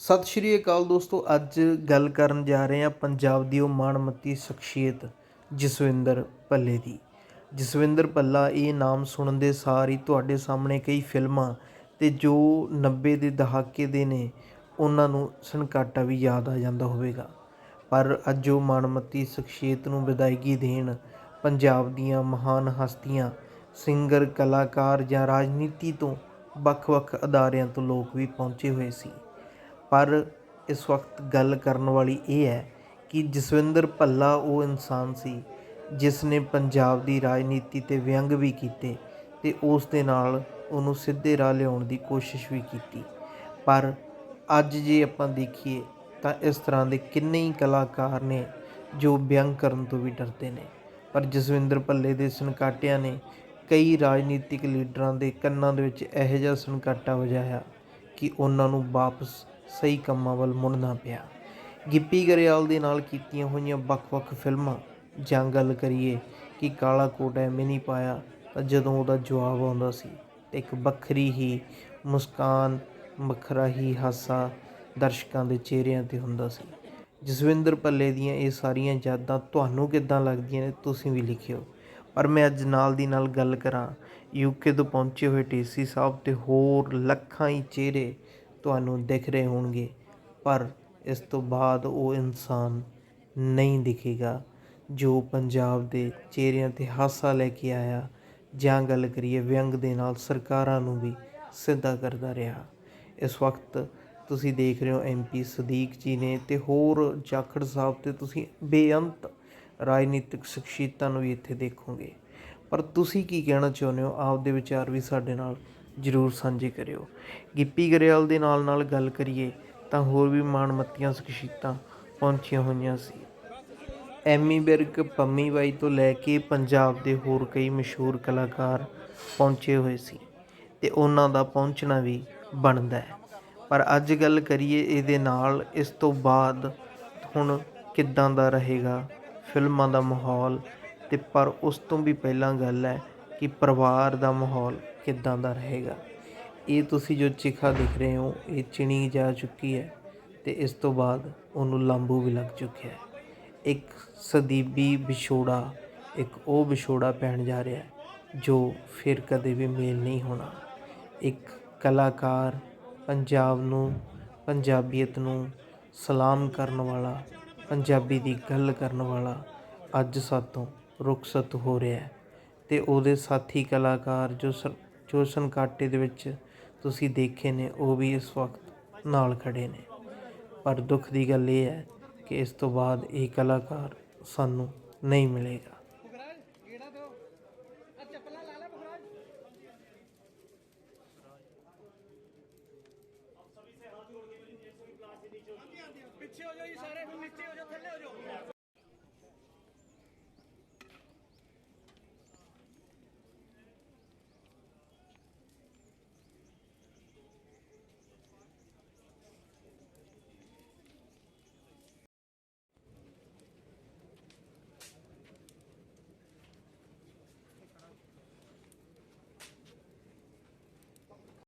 ਸਤਿ ਸ਼੍ਰੀ ਅਕਾਲ ਦੋਸਤੋ, ਅੱਜ ਗੱਲ ਕਰਨ ਜਾ ਰਹੇ ਹਾਂ ਪੰਜਾਬ ਦੀ ਉਹ ਮਾਣਮੱਤੀ ਸ਼ਖਸੀਅਤ ਜਸਵਿੰਦਰ ਭੱਲੇ ਦੀ। ਜਸਵਿੰਦਰ ਭੱਲਾ, ਇਹ ਨਾਮ ਸੁਣਨ ਦੇ ਸਾਰ ਹੀ ਤੁਹਾਡੇ ਸਾਹਮਣੇ ਕਈ ਫਿਲਮਾਂ ਤੇ ਜੋ 90 ਦੇ ਦਹਾਕੇ ਦੇ ਨੇ, ਉਹਨਾਂ ਨੂੰ ਸਨਕਾਟਾ ਵੀ ਯਾਦ ਆ ਜਾਂਦਾ ਹੋਵੇਗਾ। ਪਰ ਅੱਜ ਉਹ ਮਾਣਮੱਤੀ ਸ਼ਖਸੀਅਤ ਨੂੰ ਵਿਦਾਇਗੀ ਦੇਣ ਪੰਜਾਬ ਦੀਆਂ ਮਹਾਨ ਹਸਤੀਆਂ, ਸਿੰਗਰ, ਕਲਾਕਾਰ ਜਾਂ ਰਾਜਨੀਤੀ ਤੋਂ ਵੱਖ-ਵੱਖ ਅਦਾਰਿਆਂ ਤੋਂ ਲੋਕ ਵੀ ਪਹੁੰਚੇ ਹੋਏ ਸੀ। ਪਰ ਇਸ ਵਕਤ ਗੱਲ ਕਰਨ ਵਾਲੀ ਇਹ ਹੈ ਕਿ ਜਸਵਿੰਦਰ ਭੱਲਾ ਉਹ ਇਨਸਾਨ ਸੀ ਜਿਸ ਨੇ ਪੰਜਾਬ ਦੀ ਰਾਜਨੀਤੀ ਤੇ ਵਿਅੰਗ ਵੀ ਕੀਤੇ ਤੇ ਉਸ ਦੇ ਨਾਲ ਉਹਨੂੰ ਸਿੱਧੇ ਰਾਹ ਲਿਆਉਣ ਦੀ ਕੋਸ਼ਿਸ਼ ਵੀ ਕੀਤੀ। ਪਰ ਅੱਜ ਜੇ ਆਪਾਂ ਦੇਖੀਏ ਤਾਂ ਇਸ ਤਰ੍ਹਾਂ ਦੇ ਕਿੰਨੇ ਹੀ ਕਲਾਕਾਰ ਨੇ ਜੋ ਵਿਅੰਗ ਕਰਨ ਤੋਂ ਵੀ ਡਰਦੇ ਨੇ। ਪਰ ਜਸਵਿੰਦਰ ਭੱਲੇ ਦੇ ਸਨਕਾਟਿਆਂ ਨੇ ਕਈ ਰਾਜਨੀਤਿਕ ਲੀਡਰਾਂ ਦੇ ਕੰਨਾਂ ਦੇ ਵਿੱਚ ਇਹੋ ਜਿਹਾ ਸਨਕਾਟਾ ਵਜਾਇਆ ਕਿ ਉਹਨਾਂ ਨੂੰ ਵਾਪਸ ਸਹੀ ਕੰਮਾਂ ਵੱਲ ਮੁੜਨਾ ਪਿਆ। ਗਿੱਪੀ ਗਰੇਵਾਲ ਦੇ ਨਾਲ ਕੀਤੀਆਂ ਹੋਈਆਂ ਵੱਖ-ਵੱਖ ਫਿਲਮਾਂ, ਜਾਂ ਗੱਲ ਕਰੀਏ ਕਿ ਕਾਲਾ ਕੋਟ ਐਵੇਂ ਨਹੀਂ ਪਾਇਆ ਤਾਂ ਜਦੋਂ ਉਹਦਾ ਜਵਾਬ ਆਉਂਦਾ ਸੀ, ਤੇ ਇੱਕ ਵੱਖਰੀ ਹੀ ਮੁਸਕਾਨ, ਵੱਖਰਾ ਹੀ ਹਾਸਾ ਦਰਸ਼ਕਾਂ ਦੇ ਚਿਹਰਿਆਂ ਤੇ ਹੁੰਦਾ ਸੀ। ਜਸਵਿੰਦਰ ਭੱਲੇ ਦੀਆਂ ਇਹ ਸਾਰੀਆਂ ਯਾਦਾਂ ਤੁਹਾਨੂੰ ਕਿੱਦਾਂ ਲੱਗਦੀਆਂ ਨੇ ਤੁਸੀਂ ਵੀ ਲਿਖਿਓ। ਪਰ ਮੈਂ ਅੱਜ ਨਾਲ ਦੀ ਨਾਲ ਗੱਲ ਕਰਾਂ ਯੂਕੇ ਤੋਂ ਪਹੁੰਚੇ ਹੋਏ ਟੀਸੀ ਸਾਹਿਬ ਤੇ ਹੋਰ ਲੱਖਾਂ ਹੀ ਚਿਹਰੇ ਤੁਹਾਨੂੰ ਦਿਖ ਰਹੇ ਹੋਣਗੇ, ਪਰ ਇਸ ਤੋਂ ਬਾਅਦ ਉਹ ਇਨਸਾਨ ਨਹੀਂ ਦਿਖੇਗਾ। ਜੋ ਪੰਜਾਬ ਦੇ ਚਿਹਰਿਆਂ ਤੇ ਹਾਸਾ ਲੈ ਕੇ ਆਇਆ, ਜਾਂ ਗੱਲ ਕਰੀਏ ਵਿਅੰਗ ਦੇ ਨਾਲ ਸਰਕਾਰਾਂ ਨੂੰ ਵੀ ਸਿੱਧਾ ਕਰਦਾ ਰਿਹਾ। ਇਸ ਵਕਤ ਤੁਸੀਂ ਦੇਖ ਰਹੇ ਹੋ ਐਮਪੀ ਸਦੀਕ ਜੀ ਨੇ ਤੇ ਹੋਰ ਜਾਖੜ ਸਾਹਿਬ ਤੇ ਤੁਸੀਂ ਬੇਅੰਤ ਰਾਜਨੀਤਿਕ ਸ਼ਖਸੀਅਤਾਂ ਨੂੰ ਵੀ ਇੱਥੇ ਦੇਖੋਗੇ। ਪਰ ਤੁਸੀਂ ਕੀ ਕਹਿਣਾ ਚਾਹੁੰਦੇ ਹੋ? ਆਪਦੇ ਵਿਚਾਰ ਵੀ ਸਾਡੇ ਨਾਲ ਜਰੂਰ ਸਾਂਝੇ ਕਰਿਓ। ਗਿੱਪੀ ਗਰੇਵਾਲ ਦੇ ਨਾਲ ਨਾਲ ਗੱਲ ਕਰੀਏ ਤਾਂ ਹੋਰ ਵੀ ਮਾਣਮੱਤੀਆਂ ਸ਼ਖਸੀਅਤਾਂ ਪਹੁੰਚੀਆਂ ਹੋਈਆਂ ਸੀ। ਐਮੀ ਵਿਰਕ ਪੰਮੀ ਬਾਈ ਤੋਂ ਲੈ ਕੇ ਪੰਜਾਬ ਦੇ ਹੋਰ ਕਈ ਮਸ਼ਹੂਰ ਕਲਾਕਾਰ ਪਹੁੰਚੇ ਹੋਏ ਸੀ ਤੇ ਉਹਨਾਂ ਦਾ ਪਹੁੰਚਣਾ ਵੀ ਬਣਦਾ ਹੈ। ਪਰ ਅੱਜ ਗੱਲ ਕਰੀਏ ਇਹਦੇ ਨਾਲ, ਇਸ ਤੋਂ ਬਾਅਦ ਹੁਣ ਕਿੱਦਾਂ ਦਾ ਰਹੇਗਾ ਫਿਲਮਾਂ ਦਾ ਮਾਹੌਲ ਤੇ ਪਰ ਉਸ ਤੋਂ ਵੀ ਪਹਿਲਾਂ ਗੱਲ ਹੈ ਕਿ ਪਰਿਵਾਰ ਦਾ ਮਾਹੌਲ ਕਿੱਦਾਂ ਦਾ ਰਹੇਗਾ? ਇਹ ਤੁਸੀਂ ਜੋ ਚਿਖਾ ਦਿਖ ਰਹੇ ਹੋ, ਇਹ ਚਿਣੀ ਜਾ ਚੁੱਕੀ ਹੈ ਤੇ ਇਸ ਤੋਂ ਬਾਅਦ ਉਹਨੂੰ ਲਾਂਬੂ ਵੀ ਲੱਗ ਚੁੱਕਿਆ ਹੈ। ਇੱਕ ਸਦੀਬੀ ਵਿਛੋੜਾ, ਇੱਕ ਉਹ ਵਿਛੋੜਾ ਪੈਣ ਜਾ ਰਿਹਾ ਹੈ, ਜੋ ਫਿਰ ਕਦੇ ਵੀ ਮੇਲ ਨਹੀਂ ਹੋਣਾ। ਇੱਕ ਕਲਾਕਾਰ ਪੰਜਾਬ ਨੂੰ, ਪੰਜਾਬੀਅਤ ਨੂੰ ਸਲਾਮ ਕਰਨ ਵਾਲਾ, ਪੰਜਾਬੀ ਦੀ ਗੱਲ ਕਰਨ ਵਾਲਾ ਅੱਜ ਸਾਤੋਂ ਰੁਖਸਤ ਹੋ ਰਿਹਾ ਹੈ ਤੇ ਉਹਦੇ ਸਾਥੀ ਕਲਾਕਾਰ ਜੋ ਸਰ- ਜੋ ਸੰਕਾਟੇ ਦੇ ਵਿੱਚ ਤੁਸੀਂ ਦੇਖੇ ਨੇ, ਉਹ ਵੀ ਇਸ ਵਕਤ ਨਾਲ ਖੜੇ ਨੇ। ਪਰ ਦੁੱਖ ਦੀ ਗੱਲ ਇਹ ਹੈ ਕਿ ਇਸ ਤੋਂ ਬਾਅਦ ਇਹ ਕਲਾਕਾਰ ਸਾਨੂੰ ਨਹੀਂ ਮਿਲੇਗਾ। ਪਿੱਛੇ ਹੋ ਜਾਓ ਜੀ ਸਾਰੇ ਨੀਚੇ ਹੋ